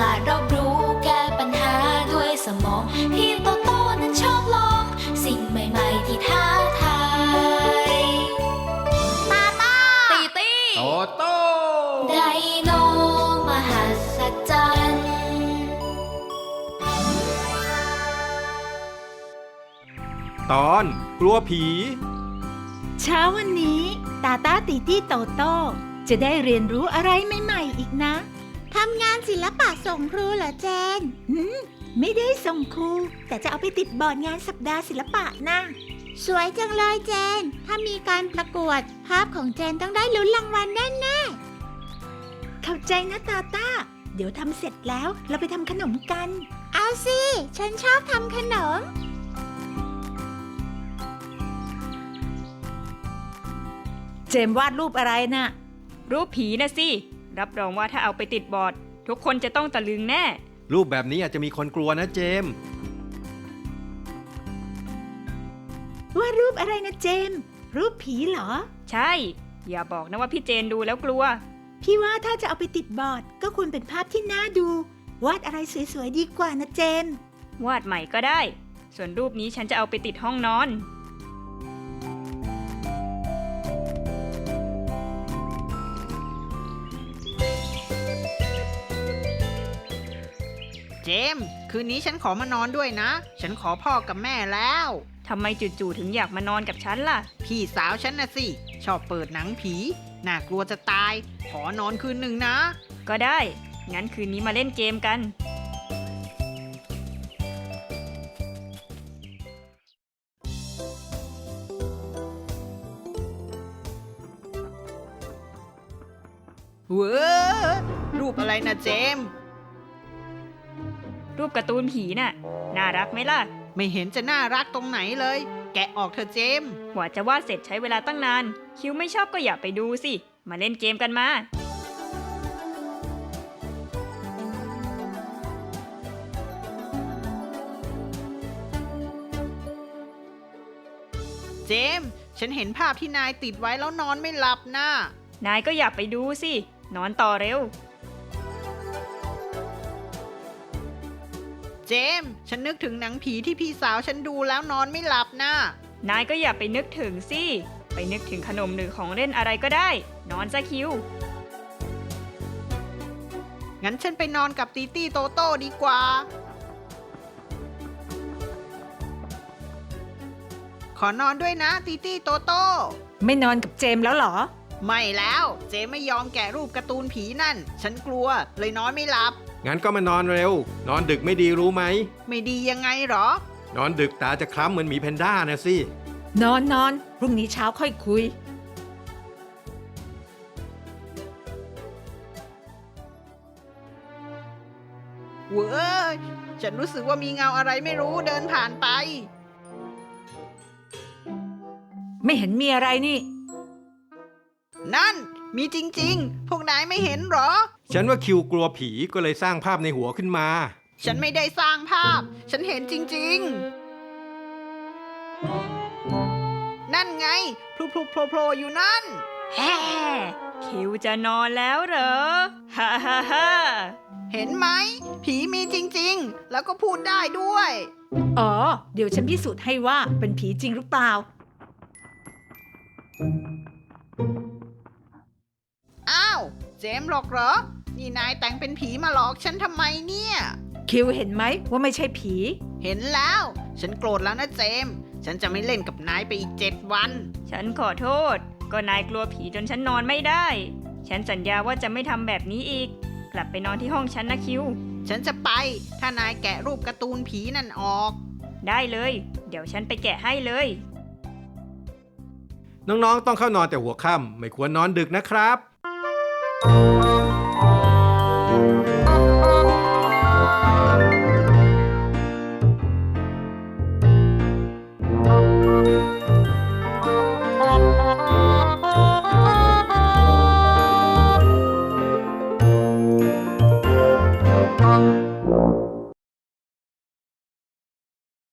ลาดรอบรู้แก้ปัญหาด้วยสมอง พี่โตโต้นั้นชอบลอง สิ่งใหม่ ๆ ที่ท้าทายตาตาตีตี้โตโต้ไดโนมหัศจรรย์ตอนกลัวผี เช้าวันนี้ตาตาตีตี้โตโต้จะได้เรียนรู้อะไรใหม่ๆอีกนะ ทำงานศิลปะส่งครูเหรอเจนหืมไม่ได้ส่งครู แต่จะเอาไปติดบอร์ดงานสัปดาห์ศิลปะนะสวยจังเลยเจน ถ้ามีการประกวด ภาพของเจนต้องได้ลุ้นรางวัลแน่เข้าใจนะตาตา เดี๋ยวทำเสร็จแล้วเราไปทำขนมกันๆเอาสิ ฉันชอบทำขนม เจมส์วาดรูปอะไรน่ะ รูปผีนะสิ รับรองว่าถ้าเอาไปติดบอร์ด ทุกคนจะต้องตะลึงแน่ รูปแบบนี้อาจจะมีคนกลัวนะเจมส์วาดรูปอะไรนะเจมส์รูปผีเหรอ ใช่ อย่าบอกนะว่าพี่เจนดูแล้วกลัว พี่ว่าถ้าจะเอาไปติดบอร์ด ก็ควรเป็นภาพที่น่าดู วาดอะไรสวยๆดีกว่านะเจมส์วาดใหม่ก็ได้ ส่วนรูปนี้ฉันจะเอาไปติดห้องนอน เจมส์คืนนี้ฉันขอมานอนด้วยนะ ฉันขอพ่อกับแม่แล้ว ทำไมจู่ๆถึงอยากมานอนกับฉันล่ะ พี่สาวฉันนะสิ ชอบเปิดหนังผี น่ากลัวจะตาย ขอนอนคืนหนึ่งนะ ก็ได้ งั้นคืนนี้มาเล่นเกมกัน เว้อรูปอะไรนะเจมส์ รูปการ์ตูนผีน่ะ น่ารักไหมล่ะ ไม่เห็นจะน่ารักตรงไหนเลย แกะออกเถอะเจมส์กว่าจะวาดเสร็จใช้เวลาตั้งนาน คิวไม่ชอบก็อย่าไปดูสิ มาเล่นเกมกันมา เจมส์ฉันเห็นภาพที่นายติดไว้แล้วนอนไม่หลับนะนายก็อย่าไปดูสิ นอนต่อเร็ว เจมส์ฉันนึกถึงหนังผีที่พี่สาวฉันดูแล้วนอนไม่หลับนะนายก็อย่าไปนึกถึงสิ ไปนึกถึงขนมหรือของเล่นอะไรก็ได้ นอนซะคิว งั้นฉันไปนอนกับตีตี้โตโต้ดีกว่า ขอนอนด้วยนะตีตี้โตโต้ ไม่นอนกับเจมส์แล้วเหรอ ไม่แล้วเจไม่ยอมแกะรูปการ์ตูนผีนั่น ฉันกลัวเลยนอนไม่หลับ งั้นก็มานอนเร็ว นอนดึกไม่ดีรู้ไหม ไม่ดียังไงหรอ นอนดึกตาจะคล้ำเหมือนหมีแพนด้านะสิ นอนนอนพรุ่งนี้เช้าค่อยคุย เว้ย ฉันรู้สึกว่ามีเงาอะไรไม่รู้เดินผ่านไป ไม่เห็นมีอะไรนี่ นั่น มีจริง ๆ พวกนายไม่เห็นหรอ ฉันว่าคิวกลัวผีก็เลยสร้างภาพในหัวขึ้นมา ฉันไม่ได้สร้างภาพ ฉันเห็นจริง ๆ นั่นไงพลุพลุโผล่โผล่อยู่นั่น แฮ่คิวจะนอนแล้วเหรอ ฮ่าฮ่าฮ่าเห็นไหม ผีมีจริง ๆ แล้วก็พูดได้ด้วย อ๋อ เดี๋ยวฉันพิสูจน์ให้ว่าเป็นผีจริงหรือเปล่า เจมส์หรอกเหรอ นี่นายแต่งเป็นผีมาหลอกฉันทำไมเนี่ย คิวเห็นไหมว่าไม่ใช่ผี เห็นแล้ว ฉันโกรธแล้วนะเจมส์ฉันจะไม่เล่นกับนายไปอีกเจ็ดวัน ฉันขอโทษ ก็นายกลัวผีจนฉันนอนไม่ได้ ฉันสัญญาว่าจะไม่ทำแบบนี้อีก กลับไปนอนที่ห้องฉันนะคิว ฉันจะไป ถ้านายแกะรูปการ์ตูนผีนั่นออก ได้เลย เดี๋ยวฉันไปแกะให้เลย น้องๆ ต้องเข้านอนแต่หัวค่ำไม่ควรนอนดึกนะครับ เ